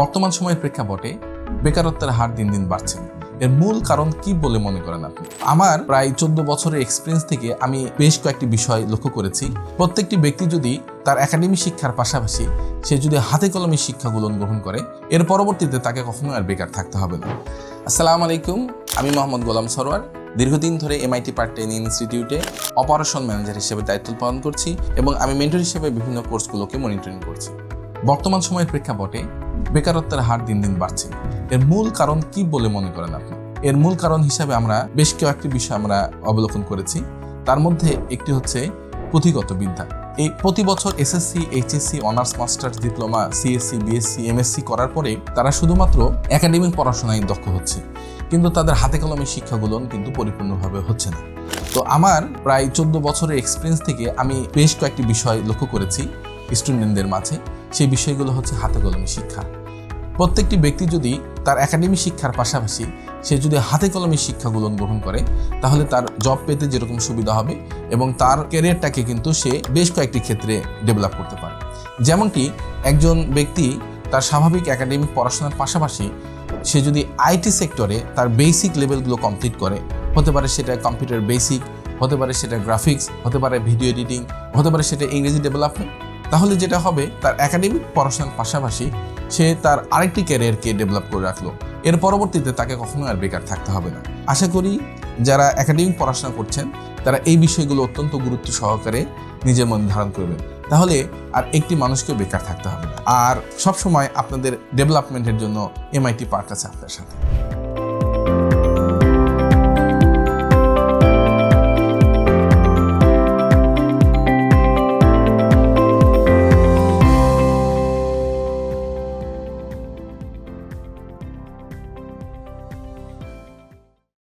বর্তমান সময়ের প্রেক্ষাপটে বেকারত্বের হার দিন দিন বাড়ছে। এর মূল কারণ কি বলে মনে করেন আপনি? আমার প্রায় চোদ্দ বছরের এক্সপিরিয়েন্স থেকে আমি বেশ কয়েকটি বিষয় লক্ষ্য করেছি। প্রত্যেকটি ব্যক্তি যদি তার একাডেমি শিক্ষার পাশাপাশি সে যদি হাতে কলমে শিক্ষাগুলো গ্রহণ করে, এর পরবর্তীতে তাকে কখনো আর বেকার থাকতে হবে না। আসসালামু আলাইকুম, আমি মোহাম্মদ গোলাম সরোয়ার দীর্ঘদিন ধরে এমআইটি পার্ট ট্রেনিং ইনস্টিটিউটে অপারেশন ম্যানেজার হিসেবে দায়িত্ব পালন করছি এবং আমি মেন্টর হিসেবে বিভিন্ন কোর্সগুলোকে মনিটরিং করছি। বর্তমান সময়ের প্রেক্ষাপটে বেকারত্বের হার দিন দিন বাড়ছে। এর মূল কারণ কি বলে মনে করেন আপনি? এর মূল কারণ হিসাবে আমরা বেশ কয়েকটি বিষয় আমরা অবলোকন করেছি। তার মধ্যে একটি হচ্ছে পুঁথিগত বিদ্যা। এই প্রতি বছর SSC, HSC, honours, masters, diploma, CSC, BSc, MSc করার পরে তারা শুধুমাত্র একাডেমিক পড়াশোনায় দক্ষ হচ্ছে। কিন্তু তাদের হাতে কলমে শিক্ষাগুলো কিন্তু পরিপূর্ণভাবে হচ্ছে না। তো আমার প্রায় চোদ্দ বছরের এক্সপিরিয়েন্স থেকে আমি বেশ কয়েকটি বিষয় লক্ষ্য করেছি স্টুডেন্টদের মাঝে। সেই বিষয়গুলো হচ্ছে হাতে কলমে শিক্ষা। প্রত্যেকটি ব্যক্তি যদি তার একাডেমি শিক্ষার পাশাপাশি সে যদি হাতে কলমে শিক্ষাগুলো গ্রহণ করে, তাহলে তার জব পেতে যেরকম সুবিধা হবে এবং তার ক্যারিয়ারটাকে কিন্তু সে বেশ কয়েকটি ক্ষেত্রে ডেভেলপ করতে পারে। যেমনটি একজন ব্যক্তি তার স্বাভাবিক একাডেমিক পড়াশোনার পাশাপাশি সে যদি আইটি সেক্টরে তার বেসিক লেভেলগুলো কমপ্লিট করে, হতে পারে সেটা কম্পিউটার বেসিক হতে পারে সেটা গ্রাফিক্স হতে পারে ভিডিও এডিটিং হতে পারে সেটা ইংরেজি ডেভেলপমেন্ট তাহলে যেটা হবে তার একাডেমিক পড়াশোনার পাশাপাশি সে তার আরেকটি ক্যারিয়ারকে ডেভেলপ করে রাখল। এর পরবর্তীতে তাকে কখনো আর বেকার থাকতে হবে না। আশা করি যারা একাডেমিক পড়াশোনা করছেন, তারা এই বিষয়গুলো অত্যন্ত গুরুত্ব সহকারে নিজের মন ধারণ করবেন। তাহলে আর একটি মানুষকে বেকার থাকতে হবে না। আর সবসময় আপনাদের ডেভেলপমেন্টের জন্য এমআইটি পার্ক আছে আপনার সাথে।